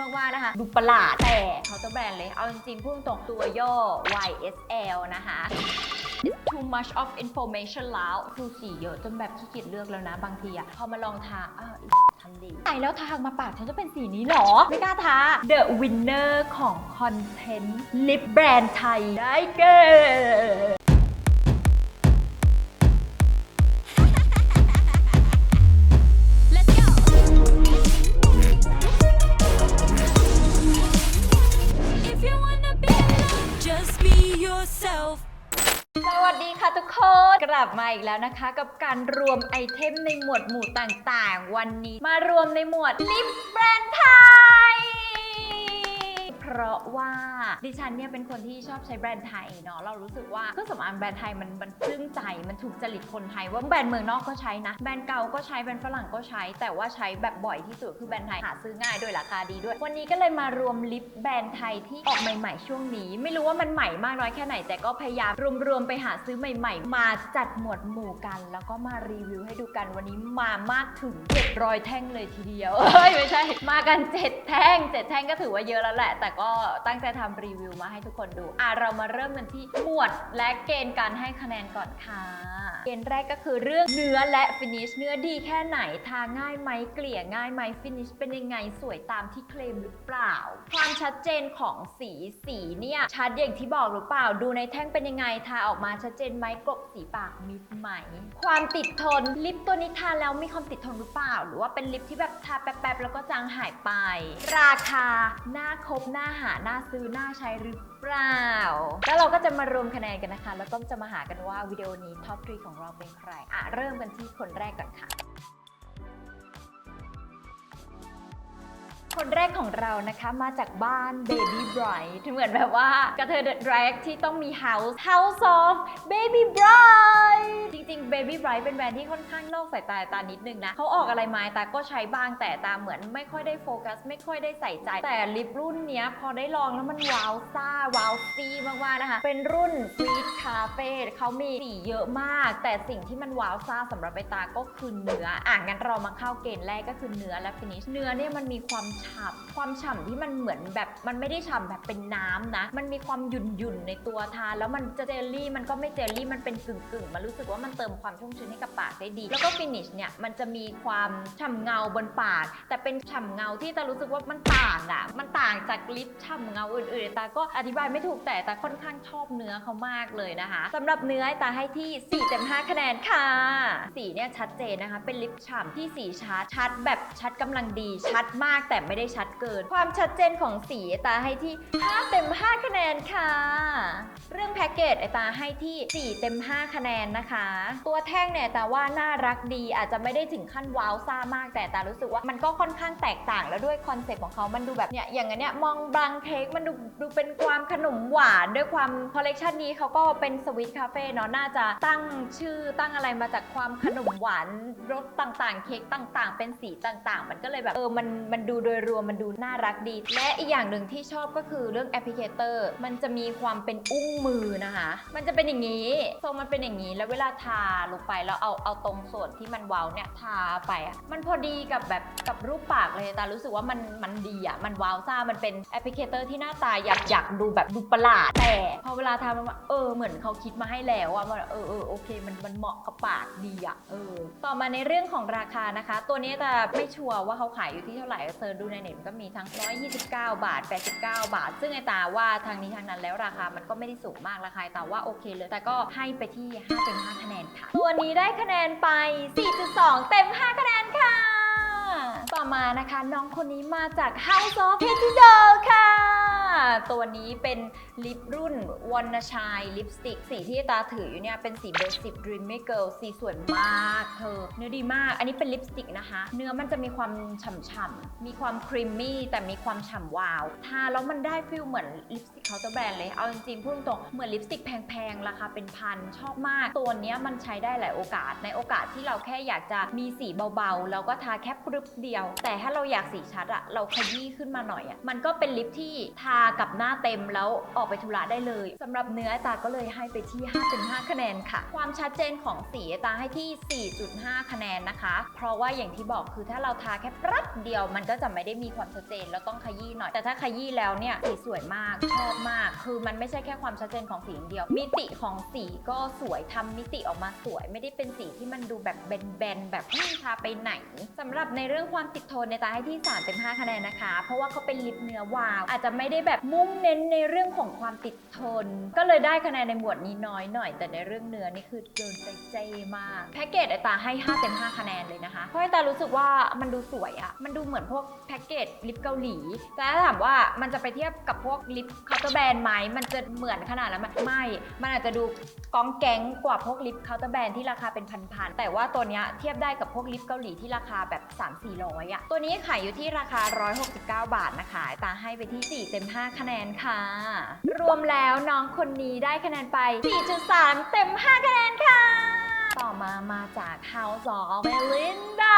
มากๆนะคะ ดูประหลาดแต่เขาจะแบรนด์เลย เอาจริงๆพูดตรงตัวย่อ YSL นะคะ It's too much of information แล้วคือสีเยอะจนแบบขี้เกียจเลือกแล้วนะบางทีอะพอมาลองทาอ้าวอีทำดีใส่แล้วทางมาปากฉันจะเป็นสีนี้หรอ ไม่กล้าทา The winner ของคอนเทนต์ลิปแบรนด์ไทยได้แก่ สวัสดีค่ะทุกคนกลับมาอีกแล้วนะคะ กับการรวมไอเทมในหมวดหมู่ต่างๆ วันนี้มารวมในหมวดลิปแบรนด์ไทย ราะว่าดิฉันเนี่ยเป็นคนที่ชอบใช้แบรนด์ไทยเนาะเรารู้สึกว่าเครื่องสำอางแบรนด์ไทยมันมันซึ้งใจมันถูกจริตคนไทย ว่าแบรนด์เมืองนอกก็ใช้นะ แบรนด์เก่าก็ใช้แบรนด์ฝรั่งก็ใช้ แต่ว่าใช้แบบบ่อยที่สุดคือแบรนด์ไทยหาซื้อง่ายด้วยราคาดีด้วย วันนี้ก็เลยมารวมลิปแบรนด์ไทยที่ออกใหม่ๆ ช่วงนี้ ไม่รู้ว่ามันใหม่มากน้อยแค่ไหน แต่ก็พยายามรวมๆไปหาซื้อใหม่ ๆ มาจัดหมวดหมู่กัน แล้วก็มารีวิวให้ดูกันวันนี้มามากถึง700แท่งเลยทีเดียวเอ้ยไม่ใช่ มากัน 7 แท่ง 7 แท่งก็ถือว่าเยอะแล้วแหละแต่ก็ตั้งใจทำรีวิวมาให้ทุกคนดู อะเรามาเริ่มกันที่หมวดและเกณฑ์การให้คะแนนก่อนค่ะ เกณฑ์แรกก็คือเรื่องเนื้อและฟินิชเนื้อดีแค่ไหนทาง่ายไหมเกลี่ยง่ายไหมฟินิชเป็นยังไงสวยตามที่เคลมหรือเปล่า ความชัดเจนของสีสีเนี่ยชัดอย่างที่บอกหรือเปล่าดูในแท่งเป็นยังไงทาออกมาชัดเจนไหมกลบสีปากมิดไหม ความติดทนลิปตัวนี้ทาแล้วมีความติดทนหรือเปล่า หรือว่าเป็นลิปที่แบบทาแป๊บๆแล้วก็จางหายไป ราคาหน้าครบหน้าหาหน้าซื้อหน้าใช้หรือเปล่า แล้วเราก็จะมารวมคะแนนกันนะคะ แล้วก็จะมาหากันว่าวิดีโอนี้ท็อปทรีของเราเป็นใคร อะ เริ่มกันที่คนแรกก่อนค่ะ คนแรกของเรานะคะมาจากบ้าน Baby Bright เหมือนแบบว่ากระเทยเดอะ drag ที่ต้องมี House House of Baby Bright จริงๆ Baby Bright เป็นแบรนด์ที่ค่อนข้างนอกสายตาตานิดนึงนะเขาออกอะไรมาตาก็ใช้บ้างแต่ตาเหมือนไม่ค่อยได้โฟกัส ไม่ค่อยได้ใส่ใจ แต่ลิปรุ่นเนี้ยพอได้ลองแล้วมันว้าวซ่า ว้าวซีมากๆนะคะ เป็นรุ่น Sweet Cafe เขามีสีเยอะมาก แต่สิ่งที่มันว้าวซ่าสำหรับใบตาก็คือเนื้ออะงั้นเรามาเข้าเกณฑ์แรกก็คือเนื้อและฟินิชเนื้อเนี่ยมันมีความฉ่ำความฉ่ำที่มันเหมือนแบบมันไม่ได้ฉ่ำแบบเป็นน้ำนะ มันมีความหยุ่นหยุ่นในตัวทานแล้วมันจะเจลลี่มันก็ไม่เจลลี่มันเป็นกึ่งกึ่งมันรู้สึกว่ามันเติมความชุ่มชื้นให้กับปากได้ดี แล้วก็ฟินิชเนี่ยมันจะมีความฉ่ำเงาบนปาก แต่เป็นฉ่ำเงาที่ตารู้สึกว่ามันต่างอะมันต่างจากลิปฉ่ำเงาอื่นๆตาก็อธิบายไม่ถูกแต่ตาค่อนข้างชอบเนื้อเขามากเลยนะคะสำหรับเนื้อตาให้ที่4เต็ม5คะแนนค่ะสีเนี่ยชัดเจนนะคะ เป็นลิปฉ่ำที่สีชัดชัดแบบชัดกำลังดีชัดมากแต่ไม่ได้ชัดเกิน ความชัดเจนของสีตาให้ที่ 5 เต็ม 5 คะแนนค่ะ เรื่องแพ็กเกจไอตาให้ที่ 4 เต็ม 5 คะแนนนะคะ ตัวแท่งเนี่ยแต่ว่าน่ารักดีอาจจะไม่ได้ถึงขั้นว้าวซ่ามากแต่ตารู้สึกว่ามันก็ค่อนข้างแตกต่างแล้วด้วยคอนเซ็ปต์ของเขามันดูแบบเนี่ยอย่างเนี้ยมองบลังเค้กมันดูดูเป็นความขนมหวานด้วยความคอลเลกชันนี้เขาก็เป็นสวิตคาเฟ่เนาะน่าจะตั้งชื่อตั้งอะไรมาจากความขนมหวานรสต่างๆ เค้กต่างๆ เป็นสีต่างๆ มันก็เลยแบบเออมันมันดูโดยรวมมันดูน่ารักดี และอีกอย่างหนึ่งที่ชอบก็คือเรื่องแอปพลิเคเตอร์ มันจะมีความเป็นอุ้งมือนะคะ มันจะเป็นอย่างนี้ทรงมันเป็นอย่างนี้ แล้วเวลาทาลงไปแล้วเอาเอาตรงส่วนที่มันเว้าเนี่ยทาไปอะมันพอดีกับแบบกับรูปปากเลยต่รู้สึกว่ามันมันดีอะมันว้าวซ่ามันเป็นแอปพลิเคเตอร์ที่หน้าตาอยากอยากดูแบบดูประหลาดแต่พอเวลาทามันเออเหมือนเขาคิดมาให้แล้วอะมันเออเออโอเคมันมันเหมาะกับปากดีอะเออต่อมาในเรื่องของราคานะคะ ตัวนี้แต่ไม่ชัวร์ว่าเขาขายอยู่ที่เท่าไหร่เซิร์ชดูในเน็ตมันก็มีทั้ง 129 บาท 89 บาท ซึ่งไอตาว่าทางนี้ทางนั้นแล้วราคามันก็ไม่ได้สูงมากราคาแต่ว่าโอเคเลย แต่ก็ให้ไปที่5เต็ม5คะแนนค่ะ ตัวนี้ได้คะแนนไป 4.2 เต็ม 5 คะแนนค่ะ ต่อมานะคะน้องคนนี้มาจาก House of p e t i d o ค่ะ ตัวนี้เป็นลิปรุ่นวอนนาชายลิปสติก สีที่ตาถืออยู่เนี่ย เป็นสีเบสิก Dreamy Girl สีสวยมากเธอ เนื้อดีมาก อันนี้เป็นลิปสติกนะคะ เนื้อมันจะมีความฉ่ำๆมีความครีมมี่แต่มีความฉ่ำวาว ทาแล้วมันได้ฟิลเหมือนลิปสติกเคาน์เตอร์แบรนด์เลย เอาจริงๆพูดตรงๆเหมือนลิปสติกแพงๆราคาเป็นพันชอบมาก ตัวนี้มันใช้ได้หลายโอกาสในโอกาสที่เราแค่อยากจะมีสีเบาๆแล้วก็ทาแค่ปรึบเดียว แต่ถ้าเราอยากสีชัดอะเราขยี้ขึ้นมาหน่อยอะมันก็เป็นลิปที่ทากับหน้าเต็มแล้วออกไปธุระได้เลยสำหรับเนื้อตาก็เลยให้ไปที่5.5คะแนนค่ะ ความชัดเจนของสีตาให้ที่ 4.5 คะแนนนะคะ เพราะว่าอย่างที่บอกคือถ้าเราทาแค่แป๊บเดียว มันก็จะไม่ได้มีความชัดเจนแล้วต้องขยี้หน่อย แต่ถ้าขยี้แล้วเนี่ยสีสวยมากชอบมาก คือมันไม่ใช่แค่ความชัดเจนของสีอย่างเดียว มิติของสีก็สวยทำมิติออกมาสวย ไม่ได้เป็นสีที่มันดูแบบแบนๆแบบไม่ทาไปไหนสำหรับในเรื่องความติดทนในตาให้ที่3เต็ม5คะแนนนะคะ เพราะว่าเขาเป็นลิปเนื้อวาว อาจจะไม่ได้แบบมุ่งเน้นในเรื่องของความติดทน ก็เลยได้คะแนนในหมวดนี้น้อยหน่อย แต่ในเรื่องเนื้อนี่คือโดนใจเจมากแพ็กเกจไอตาให้5เต็ม5คะแนนเลยนะคะ เพราะไอตารู้สึกว่ามันดูสวยอะมันดูเหมือนพวกแพ็กเกจลิปเกาหลี แต่ถ้าถามว่ามันจะไปเทียบกับพวกลิปเคาน์เตอร์แบรนด์ไหมมันจะเหมือนขนาดนั้นไหมไม่ มันอาจจะดูกองแก๊งกว่าพวกลิปเคาน์เตอร์แบรนด์ที่ราคาเป็นพันๆแต่ว่าตัวเนี้ยเทียบได้กับพวกลิปเกาหลีที่ราคาแบบ400อะตัวนี้ขายอยู่ที่ราคา 169 บาทนะคะ ตาให้ไปที่ 4 เต็ม 5 คะแนนค่ะ รวมแล้วน้องคนนี้ได้คะแนนไป 4.3 เต็ม 5 คะแนนค่ะ ต่อมามาจาก House of Melinda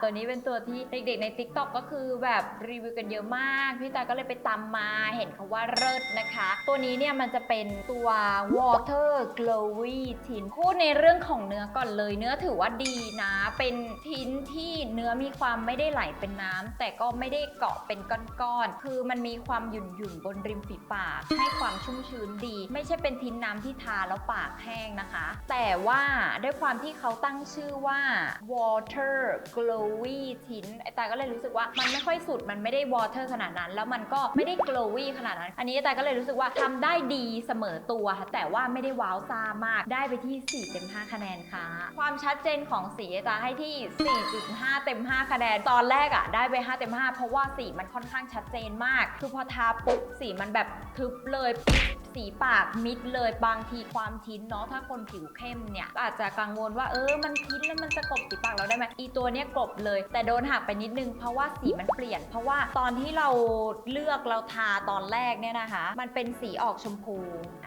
ตัวนี้เป็นตัวที่เด็กๆใน TikTok ก็คือแบบรีวิวกันเยอะมาก พี่ตาก็เลยไปตามมาเห็นเขาว่าเลิศนะคะ ตัวนี้เนี่ยมันจะเป็นตัว Water Glowy Tint พูดในเรื่องของเนื้อก่อนเลย เนื้อถือว่าดีนะ เป็นทินที่เนื้อมีความไม่ได้ไหลเป็นน้ำแต่ก็ไม่ได้เกาะเป็นก้อนๆ คือมันมีความหยุ่นๆบนริมฝีปาก ให้ความชุ่มชื้นดี ไม่ใช่เป็นทินน้ำที่ทาแล้วปากแห้งนะคะ แต่ว่าด้วยความที่เขาตั้งชื่อว่า water glowy tint ไอตาก็เลยรู้สึกว่ามันไม่ค่อยสุดมันไม่ได้ water ขนาดนั้น แล้วมันก็ไม่ได้ glowy ขนาดนั้น อันนี้ไอตาก็เลยรู้สึกว่าทำได้ดีเสมอตัวค่ะแต่ว่าไม่ได้ว้าวซ่ามากได้ไปที่ 4 เต็ม 5 คะแนนค่ะ ความชัดเจนของสีไอตาให้ที่ 4.5 เต็ม 5 คะแนน ตอนแรกอะได้ไป 5 เต็ม 5 เพราะว่าสีมันค่อนข้างชัดเจนมาก คือพอทาปุ๊บสีมันแบบทึบเลย สีปากมิดเลยบางทีความทิ้นเนาะถ้าคนผิวเข้มเนี่ยอาจจะกังวลว่าเออมันทิ้นแล้วมันจะกลบสีปากเราได้ไหมอีตัวเนี้ยกลบเลย แต่โดนหักไปนิดนึงเพราะว่าสีมันเปลี่ยน เพราะว่าตอนที่เราเลือกเราทาตอนแรกเนี่ยนะคะ มันเป็นสีออกชมพู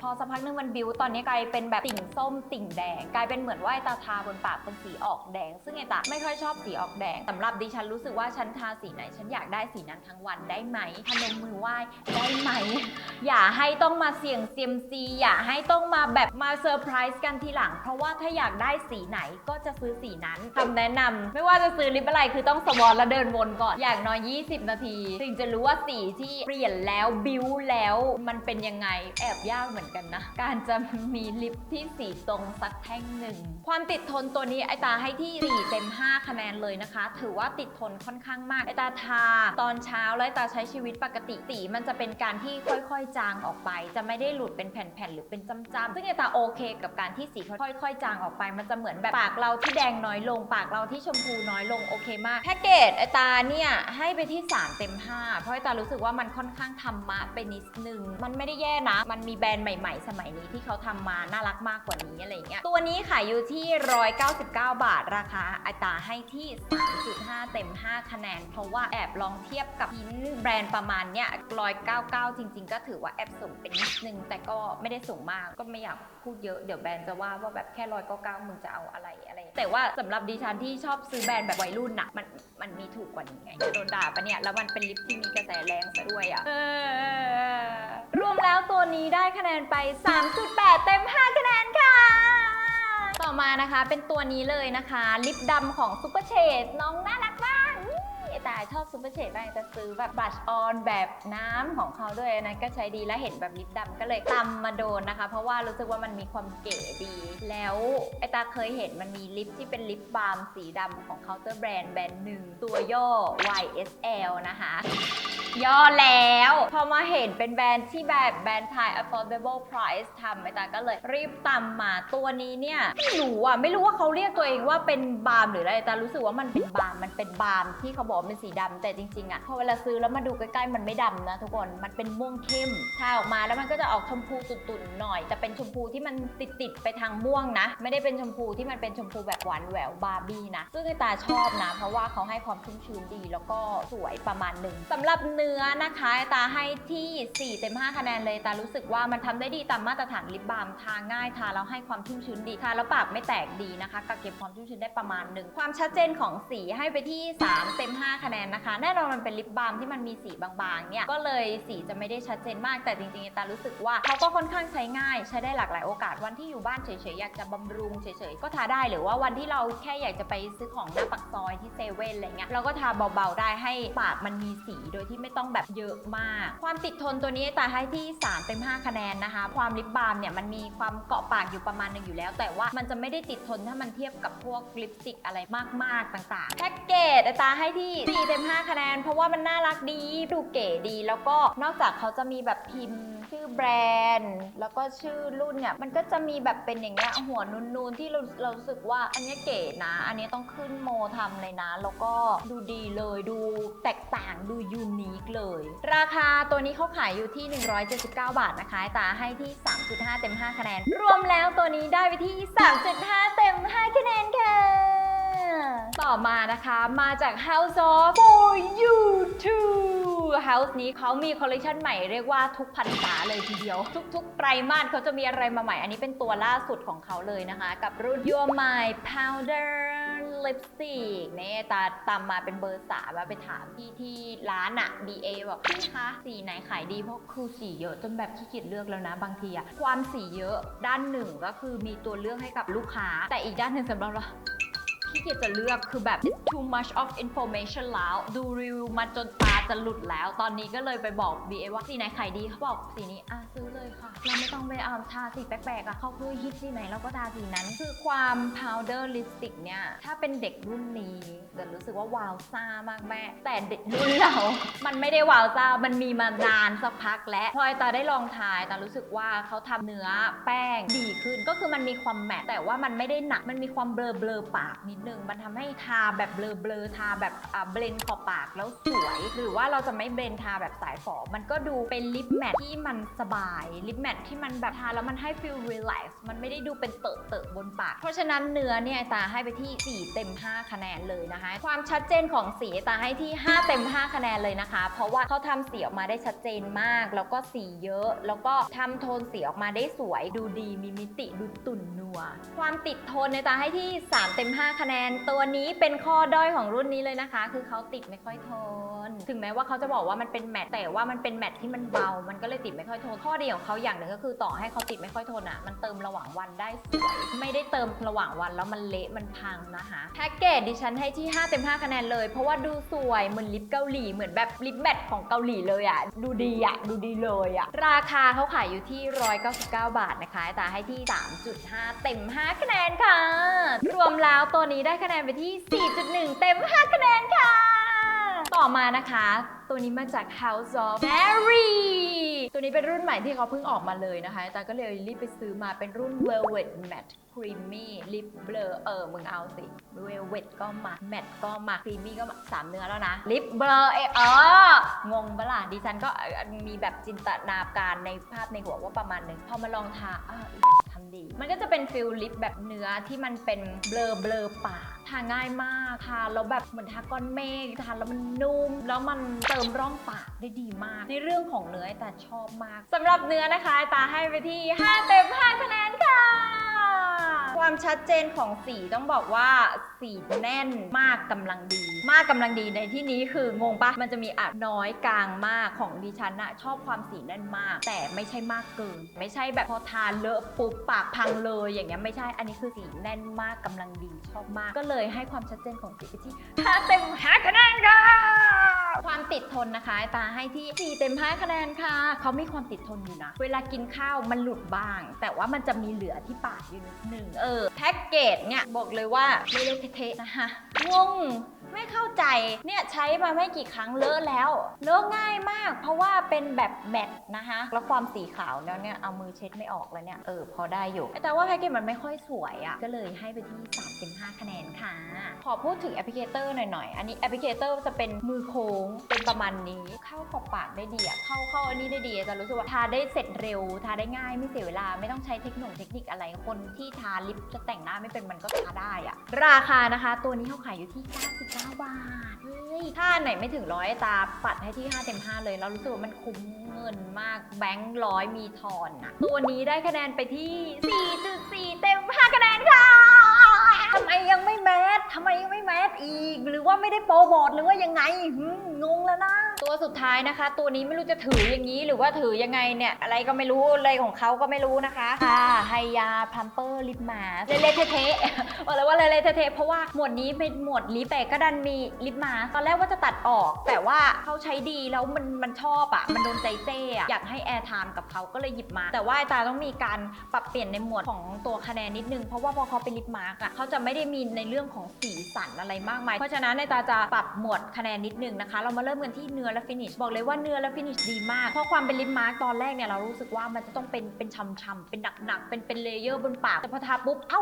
พอสักพักนึงมันบิวตอนนี้กลายเป็นแบบติ่งส้มติ่งแดง กลายเป็นเหมือนว่าไอตาทาบนปากเป็นสีออกแดง ซึ่งไอตาไม่ค่อยชอบสีออกแดงสำหรับดิฉันรู้สึกว่าฉันทาสีไหน ฉันอยากได้สีนั้นทั้งวันได้ไหมพนมมือไหว้ได้ไหม อย่าให้ต้องมาเสี่ยงเซียมซีอย่าให้ต้องมาแบบมาเซอร์ไพรส์กันทีหลัง เพราะว่าถ้าอยากได้สีไหนก็จะซื้อสีนั้นคำแนะนำไม่ว่าจะซื้อลิปอะไรคือต้องสวอตแล้วเดินวนก่อน อย่างน้อย 20 นาที ถึงจะรู้ว่าสีที่เปลี่ยนแล้วบิวแล้วมันเป็นยังไงแอบยากเหมือนกันนะ การจะมีลิปที่สีตรงสักแท่งหนึ่ง ความติดทนตัวนี้ไอตาให้ที่4เต็ม5คะแนนเลยนะคะ ถือว่าติดทนค่อนข้างมากไอตาทา ตอนเช้าแล้วไอตาใช้ชีวิตปกติสีมันจะเป็นการที่ค่อยๆ จางออกไป จะไม่ได้หลุดเป็นแผ่นๆหรือเป็นจ้ำๆซึ่งไอตาโอเคกับการที่สีค่อยๆ จางออกไป มันจะเหมือนแบบปากเราที่แดงน้อยลง ปากเราที่ชมพูน้อยลงโอเคมากแพ็กเกจไอตาเนี่ยให้ไปที่ 3 เต็ม 5 เพราะไอตารู้สึกว่ามันค่อนข้างธรรมะไปนิดนึง มันไม่ได้แย่นะ มันมีแบรนด์ใหม่ ๆ สมัยนี้ที่เขาทำมาน่ารักมากกว่านี้อะไรเงี้ยตัวนี้ขายอยู่ที่ 199 บาทราคาไอตาให้ที่ 3.5 เต็ม 5 คะแนน เพราะว่าแอบลองเทียบกับพินแบรนด์ประมาณเนี้ย199 จริง ๆ ก็ถือว่าแอบสูงเป็นนิดนึงแต่ก็ไม่ได้สูงมากก็ไม่อยากพูดเยอะเดี๋ยวแบรนด์จะว่าว่าแบบแค่199มึงจะเอาอะไรอะไร แต่ว่าสำหรับดิฉันที่ชอบซื้อแบรนด์แบบวัยรุ่นน่ะมันมันมีถูกกว่านี้ไงจะโดนด่าปะเนี่ยแล้วมันเป็นลิปที่มีกระแสแรงซะด้วยอะรวมแล้วตัวนี้ได้คะแนนไป 3.8 เต็ม 5 คะแนนค่ะต่อมานะคะเป็นตัวนี้เลยนะคะ ลิปดำของซูเปอร์เชดน้องน่ารักมาก นี่แต่ชอบซูเปอร์เชดบ้างจะซื้อแบบบลัชออนแบบน้ำของเขาด้วยอันนั้นก็ใช้ดีและเห็นแบบลิปดำก็เลยตำมาโดนนะคะ เพราะว่ารู้สึกว่ามันมีความเก๋ดี แล้วไอตาเคยเห็นมันมีลิปที่เป็นลิปบาล์มสีดำของเคาน์เตอร์แบรนด์แบรนด์หนึ่งตัวย่อ YSL นะคะ ย่อแล้ว พอมาเห็นเป็นแบรนด์ที่แบบแบรนด์ไทย affordable price ทำไอตาก็เลยรีบตำมาตัวนี้เนี่ยไม่รู้อะไม่รู้ว่าเขาเรียกตัวเองว่าเป็นบาล์มหรืออะไรแต่รู้สึกว่ามันเป็นบาล์มมันเป็นบาล์มที่เขาบอกเป็นสีดำแต่จริงๆอะพอเวลาซื้อแล้วมาดูใกล้ๆมันไม่ดำนะทุกคนมันเป็นม่วงเข้มทาออกมาแล้วมันก็จะออกชมพูตุ่นๆหน่อย แต่เป็นชมพูที่มันติดๆไปทางม่วงนะ ไม่ได้เป็นชมพูที่มันเป็นชมพูแบบหวานแหววบาร์บี้นะซึ่งไอตาชอบนะเพราะว่าเขาให้ความชุ่มชื้นดี แล้วก็สวยประมาณหนึ่งสำหรับเนื้อนะคะตาให้ที่4เต็ม5คะแนนเลยตารู้สึกว่ามันทำได้ดีตามมาตรฐานลิปบาล์มทาง่ายทาแล้วให้ความชุ่มชื้นดีทาแล้วปากไม่แตกดีนะคะกักเก็บความชุ่มชื้นได้ประมาณหนึ่งความชัดเจนของสีให้ไปที่ 3 เต็ม 5 คะแนนนะคะ แน่นอนมันเป็นลิปบาล์มที่มันมีสีบางๆเนี่ยก็เลยสีจะไม่ได้ชัดเจนมากแต่จริงๆตารู้สึกว่าเขาก็ค่อนข้างใช้ง่ายใช้ได้หลากหลายโอกาสวันที่อยู่บ้านเฉยๆอยากจะบำรุงเฉยๆก็ทาได้หรือว่าวันที่เราแค่อยากจะไปซื้อของหน้าปากซอยที่เซเว่นอะไรเงี้ยเราก็ทาเบาๆได้ให้ปากมันมีสีโดยที่ไม่ต้องแบบเยอะมาก ความติดทนตัวนี้ตาให้ที่ 3 เต็ม 5 คะแนนนะคะ ความลิปบาล์มเนี่ยมันมีความเกาะปากอยู่ประมาณหนึงอยู่แล้ว แต่ว่ามันจะไม่ได้ติดทนถ้ามันเทียบกับพวกลิปสติกอะไรมากๆต่างๆ แพ็กเกจตาให้ที่ 4 เต็ม 5 คะแนน เพราะว่ามันน่ารักดี ดูเก๋ดี แล้วก็นอกจากเขาจะมีแบบพิมพ์ ชื่อแบรนด์ แล้วก็ชื่อรุ่นเนี่ย มันก็จะมีแบบเป็นอย่างเงี้ยหัวนูนๆ ที่เราเรารู้สึกว่าอันเนี้ยเก๋นะ อันเนี้ยต้องขึ้นโมทำเลยนะ แล้วก็ดูดีเลยดูแตกต่างดูยูนิคเลย ราคาตัวนี้เขาขายอยู่ที่ 179 บาทนะคะตาให้ที่ 3.5 เต็ม 5 คะแนน รวมแล้วตัวนี้ได้ไปที่ 3.5 เต็ม 5 คะแนนค่ะ ต่อมานะคะมาจาก House of For You Too House นี้เขามีคอลเลคชันใหม่เรียกว่าทุกพันษาเลยทีเดียว ทุกๆ ไตรมาสเขาจะมีอะไรมาใหม่ อันนี้เป็นตัวล่าสุดของเขาเลยนะคะ กับรุ่น Your My Powder Lipstick เนี่ยตาตามมาเป็นเบอร์สามอะไปถามพี่ที่ร้านอะ BA บอกพี่คะสีไหนขายดีเพราะคือสีเยอะจนแบบขี้เกียจเลือกแล้วนะบางทีอะความสีเยอะด้านหนึ่งก็คือมีตัวเลือกให้กับลูกค้า แต่อีกด้านหนึ่งสำหรับเรา พี่เกียจจะเลือกคือแบบ too much of information แล้ว ดูรีวิวมาจนตาจะหลุดแล้ว ตอนนี้ก็เลยไปบอก BA ว่าสีไหนขายดีเขาบอกสีนี้อะซื้อเลยค่ะ เราไม่ต้องไปเอาทาสีแปลกๆอะเขาคือฮิตสีไหนเราก็ทาสีนั้น คือความ powder lipstick เนี่ย ถ้าเป็นเด็กรุ่นนี้จะรู้สึกว่าวาวซ่ามากแม่ แต่เด็กรุ่นเรา มันไม่ได้วาวซ่า มันมีมานานสักพักแล้วพอไอตาได้ลองทายตารู้สึกว่าเขาทำเนื้อแป้งดีขึ้น ก็คือมันมีความแมตต์แต่ว่ามันไม่ได้หนัก มันมีความเบลอเบลอปากนิดนึง มันทำให้ทาแบบเบลอเบลอๆทาแบบอ่าเบลนขอบปากแล้วสวย หรือว่าเราจะไม่เบลนทาแบบสายฝอ มันก็ดูเป็นลิปแมทที่มันสบาย ลิปแมทที่มันแบบทาแล้วมันให้ฟีลรีแลกซ์มันไม่ได้ดูเป็นเตอะเตอะบนปาก เพราะฉะนั้นเนื้อเนี่ยตาให้ไปที่ 4 เต็ม 5 คะแนนเลยนะคะ ความชัดเจนของสีตาให้ที่ 5 เต็ม 5 คะแนนเลยนะคะ เพราะว่าเขาทำสีออกมาได้ชัดเจนมาก แล้วก็สีเยอะ แล้วก็ทำโทนสีออกมาได้สวย ดูดี มีมิติ ดูตุ่นนัว ความติดโทนในตาให้ที่ 3 เต็ม 5 คะแนนแนนตัวนี้เป็นข้อด้อยของรุ่นนี้เลยนะคะ คือเขาติดไม่ค่อยทน ถึงแม้ว่าเขาจะบอกว่ามันเป็นแมตต์แต่ว่ามันเป็นแมตต์ที่มันเบา มันก็เลยติดไม่ค่อยทน ข้อดีของเขาอย่างหนึ่งก็คือต่อให้เขาติดไม่ค่อยทนอะ มันเติมระหว่างวันได้สวยไม่ได้เติมระหว่างวันแล้วมันเละมันพังนะคะแพ็กเกจดิฉันให้ที่ 5 เต็ม 5 คะแนนเลย เพราะว่าดูสวยเหมือนลิปเกาหลีเหมือนแบบลิปแมตต์ของเกาหลีเลยอะ ดูดีอะ ดูดีเลยอะ ราคาเขาขายอยู่ที่ 199 บาทนะคะแต่ให้ที่ 3.5 เต็ม 5 คะแนนค่ะ รวมแล้วตัวนี้ได้คะแนนไปที่ 4.1 เต็ม 5 คะแนนค่ะ ต่อมานะคะ ตัวนี้มาจาก House of Mary ตัวนี้เป็นรุ่นใหม่ที่เขาเพิ่งออกมาเลยนะคะแต่ก็เลยรีบไปซื้อมาเป็นรุ่น Velvet Matte Creamy Lip Blur เออ มึงเอาสิ Velvet ก็มา Matte ก็มา Creamy ก็มาสามเนื้อแล้วนะ Lip Blur เออเอองงปะล่ะดิฉันก็มีแบบจินตนาการในภาพในหัวว่าประมาณนึง พอมาลองทาอ้าวทำดี มันก็จะเป็นฟิลลิปแบบเนื้อที่มันเป็นเบลอเบลอปากทาง่ายมาก ทาแล้วแบบเหมือนทาก้อนเมฆทาแล้วมันนุ่ม แล้วมันเติมร่องปากได้ดีมาก ในเรื่องของเนื้อไอตาชอบมากสำหรับเนื้อนะคะไอตาให้ไปที่5เต็ม5คะแนนค่ะ ความชัดเจนของสีต้องบอกว่าสีแน่นมากกำลังดี มากกำลังดีในที่นี้คืองงปะมันจะมีอับน้อยกลางมากของดิฉันอะชอบความสีแน่นมาก แต่ไม่ใช่มากเกิน ไม่ใช่แบบพอทานเลอะปุ๊บปากพังเลยอย่างเงี้ยไม่ใช่อันนี้คือสีแน่นมากกำลังดีชอบมาก ก็เลยให้ความชัดเจนของสีไปที่5เต็ม5คะแนนค่ะความติดทนนะคะตาให้ที่4เต็ม5คะแนนค่ะเขามีความติดทนอยู่นะเวลากินข้าวมันหลุดบ้าง แต่ว่ามันจะมีเหลือที่ปากอยู่นิดหนึ่งเออแพ็กเกจเนี่ยบอกเลยว่าไม่ได้เทะๆนะคะงง ไม่เข้าใจ เนี่ยใช้มาไม่กี่ครั้งเลอะแล้ว เลอะง่ายมาก เพราะว่าเป็นแบบแมตต์นะคะ แล้วความสีขาวแล้วเนี่ยเอามือเช็ดไม่ออกแล้วเนี่ย เออพอได้อยู่ แต่ว่าแพ็กเกจมันไม่ค่อยสวยอะ่ะ ก็เลยให้ไปที่3เต็ม5คะแนนค่ะ ขอพูดถึงแอปพลิเคเตอร์หน่อยๆ อันนี้แอปพลิเคเตอร์จะเป็นมือโค้ง เป็นประมาณนี้ เข้าขอบปากได้ดีอะเข้าเข้าอันนี้ได้ดีจะรู้สึกว่าทาได้เสร็จเร็ว ทาได้ง่ายไม่เสียเวลา ไม่ต้องใช้เทคนิคเทคนิคอะไร คนที่ทาลิปจะแต่งหน้าไม่เป็นมันก็ทาได้อะราคานะคะ ตัวนี้เขาขายอยู่ที่ 99บาทเฮ้ยถ้าไหนไม่ถึงร้อยตาปัดให้ที่ 5 เต็ม 5 เลย เรารู้สึกว่ามันคุ้มเงินมากแบงค์ร้อยมีทอนอะตัวนี้ได้คะแนนไปที่ 4.4 เต็ม 5 คะแนนค่ะทำไมยังไม่แมสทำไมยังไม่แมสอีก หรือว่าไม่ได้โปรโมทหรือว่ายังไงหืมงงแล้วนะ ตัวสุดท้ายนะคะ ตัวนี้ไม่รู้จะถืออย่างนี้หรือว่าถือยังไงเนี่ย อะไรก็ไม่รู้เลยของเขาก็ไม่รู้นะคะค่ะไฮยาพัมเปอร์ลิปมาสเละๆเทะๆบอกเลยว่าเละๆเทะๆเพราะว่าหมวดนี้เป็นหมวดลิปแต่ก็ดันมีลิปมาสตอนแรกว่าจะตัดออก แต่ว่าเขาใช้ดีแล้วมันมันชอบอะมันโดนใจเจ้อะอยากให้แอร์ไทม์กับเขาก็เลยหยิบมา แต่ว่าไอ้ตาต้องมีการปรับเปลี่ยนในหมวดของตัวคะแนนนิดนึง เพราะว่าพอเขาเป็นลิปมาร์กอะเขาจะไม่ได้มีในเรื่องของสีสันอะไรมากมาย เพราะฉะนั้นไอ้ตาจะปรับหมวดคะแนนนิดนึงนะคะ เรามาเริ่มกันที่เนื้อและฟินิชบอกเลยว่าเนื้อและฟินิชดีมากเพราะความเป็นลิปมาร์กตอนแรกเนี่ยเรารู้สึกว่ามันจะต้องเป็นเป็นช่ำๆเป็นหนักๆเป็นเป็นเลเยอร์บนปากแต่พอทาปุ๊บเอ้า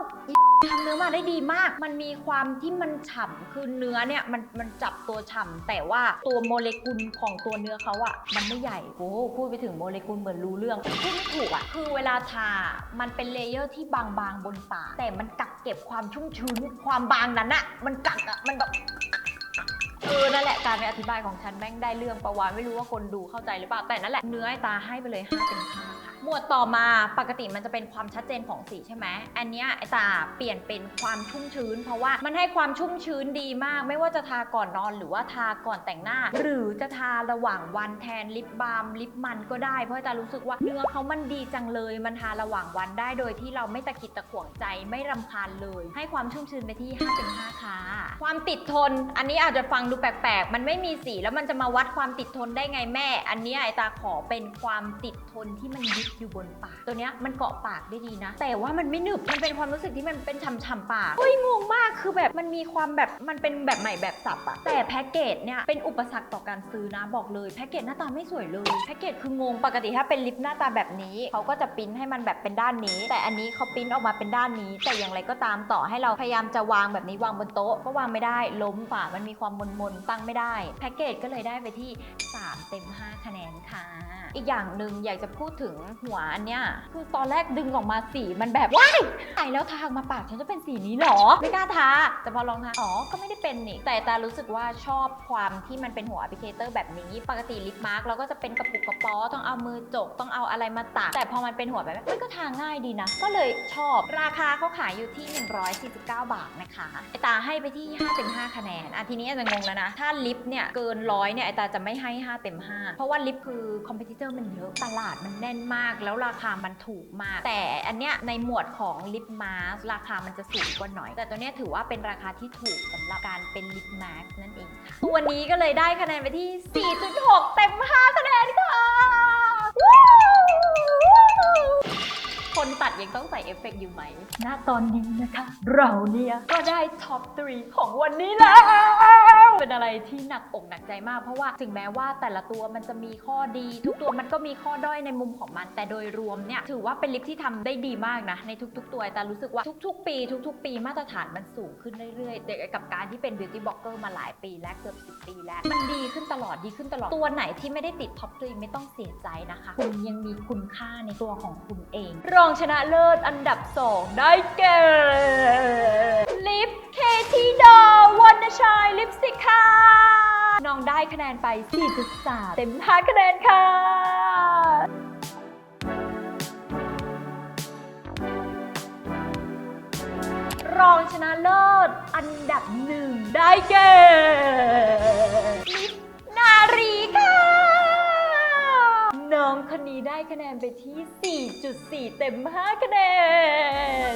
ทำเนื้อมาได้ดีมาก มันมีความที่มันฉ่ำคือเนื้อเนี่ยมันมันจับตัวฉ่ำแต่ว่าตัวโมเลกุลของตัวเนื้อเขาอะมันไม่ใหญ่โอ้โหพูดไปถึงโมเลกุลเหมือนรู้เรื่องพูดไม่ถูกอะคือเวลาทา มันเป็นเลเยอร์ที่บางๆบนปากแต่มันกักเก็บความชุ่มชื้น ความบางนั้นอะมันกักอะมันแบบ เออนั่นแหละการไปอธิบายของฉันแม่งได้เรื่องประวานไม่รู้ว่าคนดูเข้าใจหรือเปล่าแต่นั่นแหละเนื้อไอ้ตาให้ไปเลย5เต็ม5ค่ะหมวดต่อมาปกติมันจะเป็นความชัดเจนของสีใช่ไหมอันเนี้ยไอ้ตาเปลี่ยนเป็นความชุ่มชื้น เพราะว่ามันให้ความชุ่มชื้นดีมาก ไม่ว่าจะทาก่อนนอนหรือว่าทาก่อนแต่งหน้า หรือจะทาระหว่างวันแทนลิปบาล์มลิปมันก็ได้ เพราะไอ้ตารู้สึกว่าเนื้อเขามันดีจังเลยมันทาระหว่างวันได้โดยที่เราไม่ตะกิดตะขวงใจไม่รำคาญเลย ให้ความชุ่มชื้นไปที่5เต็ม5ค่ะความติดทน อันนี้อาจจะฟังดูแปลกๆ มันไม่มีสีแล้วมันจะมาวัดความติดทนได้ไงแม่ อันนี้ไอตาขอเป็นความติดทนที่มันยึดอยู่บนปาก ตัวเนี้ยมันเกาะปากได้ดีนะ แต่ว่ามันไม่หนึบ มันเป็นความรู้สึกที่มันเป็นฉ่ำๆปากเฮ้ยงงมากคือแบบมันมีความแบบมันเป็นแบบใหม่แบบสับอะแต่แพ็กเกจเนี่ยเป็นอุปสรรคต่อการซื้อนะบอกเลยแพ็กเกจหน้าตาไม่สวยเลยแพ็กเกจคืองงปกติถ้าเป็นลิปหน้าตาแบบนี้เขาก็จะปริ้นให้มันแบบเป็นด้านนี้ แต่อันนี้เขาปริ้นออกมาเป็นด้านนี้ แต่อย่างไรก็ตามต่อให้เราพยายามจะวางแบบนี้วางบนโต๊ะก็วางไม่ได้ล้มฝามันมีความมนๆตั้งไม่ได้ แพ็กเกจก็เลยได้ไปที่ 3 เต็ม 5 คะแนนค่ะ อีกอย่างหนึ่งอยากจะพูดถึงหัวอันเนี้ยคือตอนแรกดึงออกมาสีมันแบบว้ายตายแล้วทาออกมาปากฉันจะเป็นสีนี้เหรอ ไม่กล้าทาแต่พอลองทาอ๋อก็ไม่ได้เป็นนี่แต่ตารู้สึกว่าชอบความที่มันเป็นหัวแอปพลิเคเตอร์แบบนี้ ปกติลิปมาร์กเราก็จะเป็นกระปุกกระป๋อต้องเอามือจกต้องเอาอะไรมาตักแต่พอมันเป็นหัวแบบนี้ก็ทาง่ายดีนะ ก็เลยชอบราคาเขาขายอยู่ที่ 149 บาทนะคะไอตาให้ไปที่5เต็ม5คะแนนอะทีนี้อาจจะงงแล้วนะ ถ้าลิปเนี่ยเกินร้อยเนี่ยไอตาจะไม่ให้ 5 เต็ม 5 เพราะว่าลิปคือคอมเพติเตอร์มันเยอะตลาดมันแน่นมาก แล้วราคามันถูกมาก แต่อันเนี้ยในหมวดของลิปมาสราคามันจะสูงกว่าหน่อย แต่ตัวเนี้ยถือว่าเป็นราคาที่ถูกสำหรับการเป็นลิปมาสนั่นเองค่ะตัวนี้ก็เลยได้คะแนนไปที่ 4.6 เต็ม 5 คะแนนค่ะ คนตัดยังต้องใส่เอฟเฟกต์อยู่ไหม ณ ตอนนี้นะคะ เราเนี่ย ก็ได้ท็อป3ของวันนี้แล้ว เป็นอะไรที่หนักอกหนักใจมาก เพราะว่าถึงแม้ว่าแต่ละตัวมันจะมีข้อดี ทุกตัวมันก็มีข้อด้อยในมุมของมัน แต่โดยรวมเนี่ย ถือว่าเป็นลิปที่ทำได้ดีมากนะ ในทุก ๆ ตัว แต่รู้สึกว่าทุก ๆ ปี ทุก ๆ ปีมาตรฐานมันสูงขึ้นเรื่อยๆแต่กับการที่เป็น beauty blogger มาหลายปีและเกือบ 10 ปีแล้ว มันดีขึ้นตลอดดีขึ้นตลอดตัวไหนที่ไม่ได้ติดท็อปทรีไม่ต้องเสียใจนะคะ คุณยังมีคุณค่าในตัวของคุณเองรอองชนะเลิศอันดับ 2 ได้แก่ ลิปเคทีดอวันชายลิปสติกค่ะ น้องได้คะแนนไป 4.3 เต็ม 5 คะแนนค่ะรองชนะเลิศอันดับหนึ่งได้แก่ นี้ได้คะแนนไปที่ 4.4 เต็ม 5 คะแนน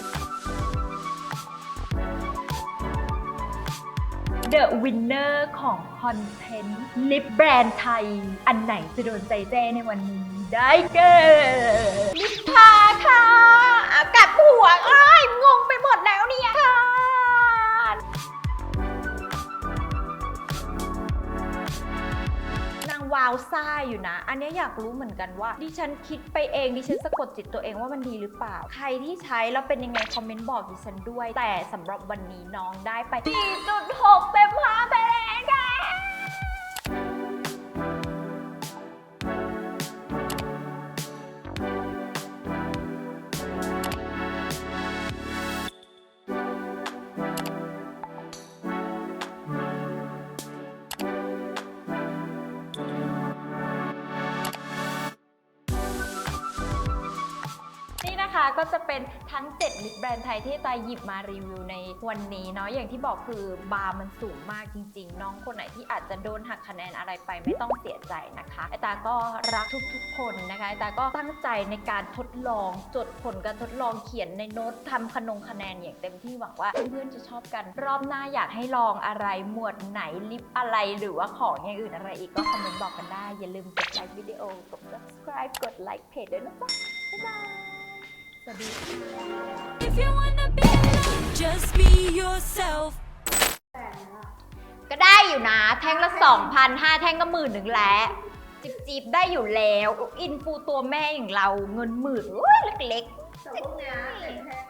The Winner ของคอนเทนต์ลิปแบรนด์ไทย อันไหนจะโดนใจแจ้ในวันนี้ได้แก่ลิปทาค่ะอะกลับหัวเอ้ยงงไปหมดแล้วเนี่ย วาวซ่าอยู่นะ อันนี้อยากรู้เหมือนกันว่า ดิฉันคิดไปเอง ดิฉันสะกดจิตตัวเองว่ามันดีหรือเปล่า ใครที่ใช้แล้วเป็นยังไงคอมเมนต์บอกดิฉันด้วย แต่สำหรับวันนี้น้องได้ไป 4.6 เต็ม5เต็มค่ะ เป็นทั้ง 7 ลิปแบรนด์ไทยที่ตายหยิบมารีวิวในวันนี้เนาะอย่างที่บอกคือบาร์มันสูงมากจริง ๆ น้องคนไหนที่อาจจะโดนหักคะแนนอะไรไปไม่ต้องเสียใจนะคะไอตาก็รักทุกๆ คนนะคะไอตาก็ตั้งใจในการทดลองจดผลการทดลองเขียนในโน้ตทำขนงคะแนนอย่างเต็มที่หวังว่าเพื่อนๆจะชอบกัน รอบหน้าอยากให้ลองอะไรหมวดไหนลิปอะไรหรือว่าของอย่างอื่นอะไรอีกก็คอมเมนต์บอกกันได้ อย่าลืมกดไลค์วิดีโอกด subscribe กดไลค์เพจด้วยนะจ๊ะบ๊ายบาย วัสดีค่ะ If you wanna be alone, just be yourself. ก็ได้อยู่นะ แท่งละ2,000 5แท่งก็หมื่นหนึ่งแล้วจิบจีบๆได้อยู่แล้ว อินฟูตัวแม่อย่างเราเงินหมื่นโอ้ยเล็กแต่พวกเนี้ยเป็นแท่งอะปั่นเดียว